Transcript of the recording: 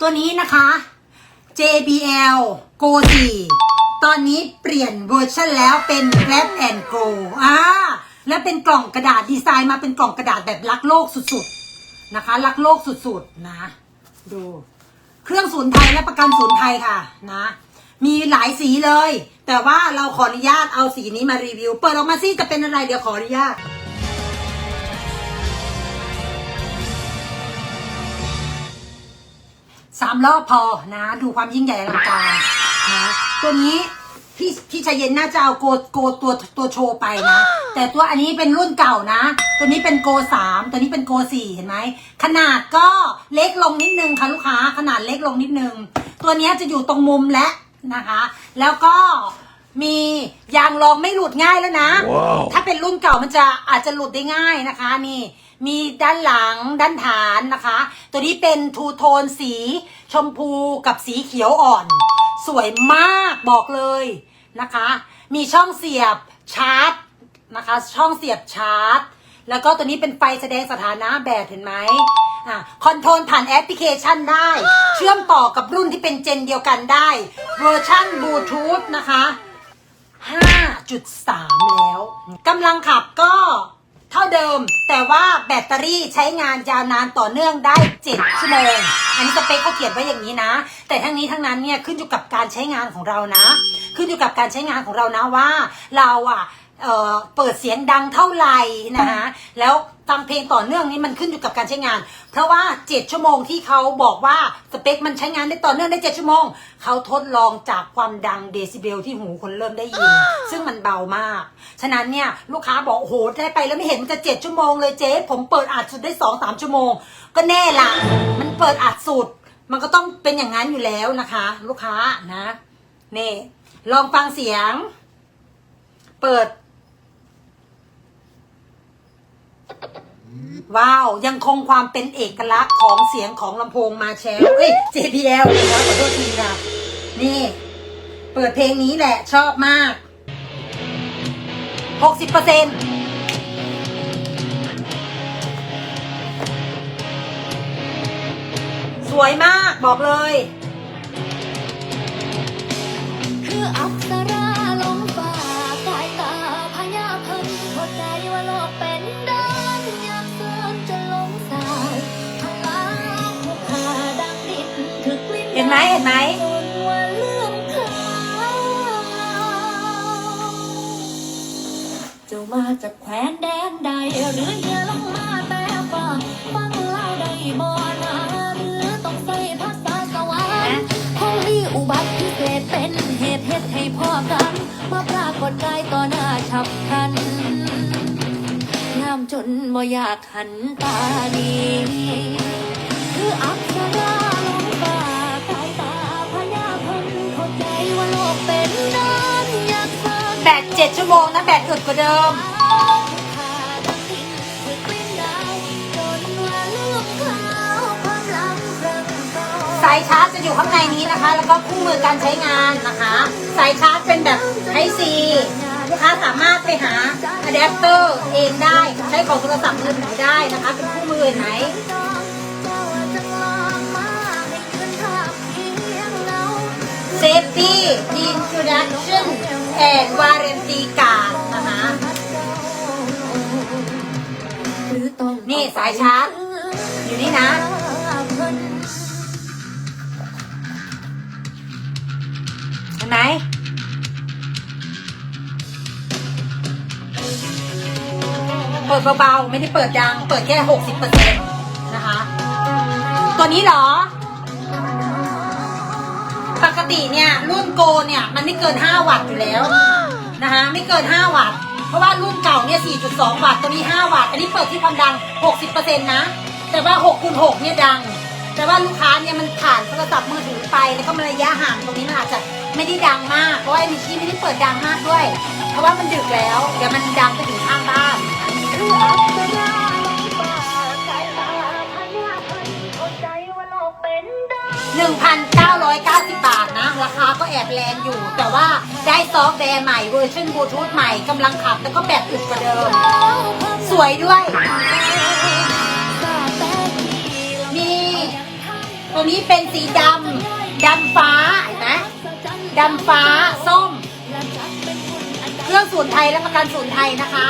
ตัวนี้นะคะ JBL Go 4 ตอนนี้เปลี่ยนเวอร์ชันแล้วเป็น Grab and Go อ่าและเป็นกล่องกระดาษดีไซน์มาเป็นกล่องกระดาษแบบรักโลกสุดๆนะคะ รักโลกสุดๆนะ ดู เครื่องศูนย์ไทยและประกันศูนย์ไทยค่ะนะ มีหลายสีเลย แต่ว่าเราขออนุญาตเอาสีนี้มารีวิว เปิดออกมาสิจะเป็นอะไรเดี๋ยวขออนุญาต สามรอบพอนะ ดูความยิ่งใหญ่อลังการนะตัวนี้พี่พี่ชายเย็นน่าจะเอาโกโกตัวตัวโชว์ไปนะ แต่ตัวอันนี้เป็นรุ่นเก่านะ ตัวนี้เป็นโกสามตัวนี้เป็นโกสี่เห็นไหมขนาดก็เล็กลงนิดนึงค่ะลูกค้าขนาดเล็กลงนิดนึง ตัวเนี้ยจะอยู่ตรงมุมและนะคะ แล้วก็มียางรองไม่หลุดง่ายแล้วนะว้าวถ้าเป็นรุ่นเก่ามันจะอาจจะหลุดได้ง่ายนะคะนี่ มีด้านหลังด้านฐานนะคะ ตัวนี้เป็นทูโทนสีชมพูกับสีเขียวอ่อน สวยมากบอกเลยนะคะ มีช่องเสียบชาร์จนะคะ ช่องเสียบชาร์จ แล้วก็ตัวนี้เป็นไฟแสดงสถานะแบบเห็นไหมอะคอนโทรลผ่านแอปพลิเคชันได้ เชื่อมต่อกับรุ่นที่เป็นเจนเดียวกันได้ เวอร์ชันบลูทูธนะคะ 5.3 แล้วกำลังขับก็ เท่าเดิม แต่ว่าแบตเตอรี่ใช้งานยาวนานต่อเนื่องได้ 7 ชั่วโมง อันนี้สเปคเขาเขียนไว้อย่างนี้นะ แต่ทั้งนี้ทั้งนั้นเนี่ยขึ้นอยู่กับการใช้งานของเรานะ ขึ้นอยู่กับการใช้งานของเรานะว่า เราอะ เอ่อเปิดเสียงดังเท่าไหร่นะคะแล้วฟังเพลงต่อเนื่องนี้มันขึ้นอยู่กับการใช้งาน เพราะว่า 7 ชั่วโมงที่เขาบอกว่าสเปคมันใช้งานได้ต่อเนื่องได้ 7 ชั่วโมง เขาทดลองจากความดังเดซิเบลที่หูคนเริ่มได้ยิน ซึ่งมันเบามาก ฉะนั้นเนี่ยลูกค้าบอกโอ้โหได้ไปแล้วไม่เห็นมันจะ 7 ชั่วโมงเลยเจ๊ผมเปิดอัดสุดได้ 2 3 ชั่วโมง ก็แน่ละมันเปิดอัดสุด มันก็ต้องเป็นอย่างนั้นอยู่แล้วนะคะ ลูกค้านะนี่ลองฟังเสียง เปิด ว้าว ยังคงความเป็นเอกลักษณ์ของเสียงของลำโพงมาแชลเอ้ย JBL นะครับขอโทษทีครับนี่ เปิดเพลงนี้แหละชอบมาก 60เปอร์เซ็นสวยมากบอกเลย ไหมเห็นไหมจนว่าลืมาจากแคว้นแดนใดหรือเฮียลงมาแต่ฟ้าฟังเล่าได้บ่นาหรือต้องใส่ภาษาสวรรค์คงมีอุบัติเหตุเป็นเหตุเหตุให้พ่อกันมาปรากฏกายต่อหน้าฉับพลันงามจนบ่อยากหันตาหนีคืออักษรา 7 ชั่วโมงนะแบตอึดกว่าเดิม สายชาร์จจะอยู่ข้างในนี้นะคะ แล้วก็คู่มือการใช้งานนะคะ สายชาร์จเป็นแบบไทซีลูกค้าสามารถไปหาอะแดปเตอร์เองได้ ใช้ของโทรศัพท์มือถือได้นะคะ เป็นคู่มือเห็นไหม Safety Introduction and Warranty Card น แอนวาเรนตีกาดนะคะนี่สายชาร์จอยู่นี่นะเห็นไหมเปิดเบาๆ ไม่ได้เปิดดัง เปิดแค่หกสิบเปอร์เซ็นต์นะคะ ตัวนี้เหรอ ปกติเนี่ยรุ่นโกเนี่ย มันไม่เกิน 5 วัตต์อยู่แล้วนะคะไม่เกิน 5 วัตต์ เพราะว่ารุ่นเก่าเนี่ย 4.2 วัตต์ตัวนี้ 5 วัตต์ อันนี้เปิดที่ความดัง 60%นะ แต่ว่า6คูณ6เนี่ยดัง แต่ว่าลูกค้าเนี่ยมันผ่านโทรศัพท์มือถือไป แล้วก็มันระยะห่างตรงนี้มันอาจจะไม่ได้ดังมาก เพราะว่าไอ้มิชี่ไม่ได้เปิดดังมากด้วย เพราะว่ามันดึกแล้ว เดี๋ยวมันดังไปถึงข้างบ้าน 1,990 บาทนะ ราคาก็แอบแรงอยู่ แต่ว่าได้ซอฟต์แวร์ใหม่เวอร์ชันบลูทูธใหม่กำลังขับ แล้วก็แบบอึดกว่าเดิม สวยด้วย มีตัวนี้เป็นสีดำดำฟ้าเห็นไหมดำฟ้าส้ม เครื่องสูนไทยและประกันสูนไทยนะคะ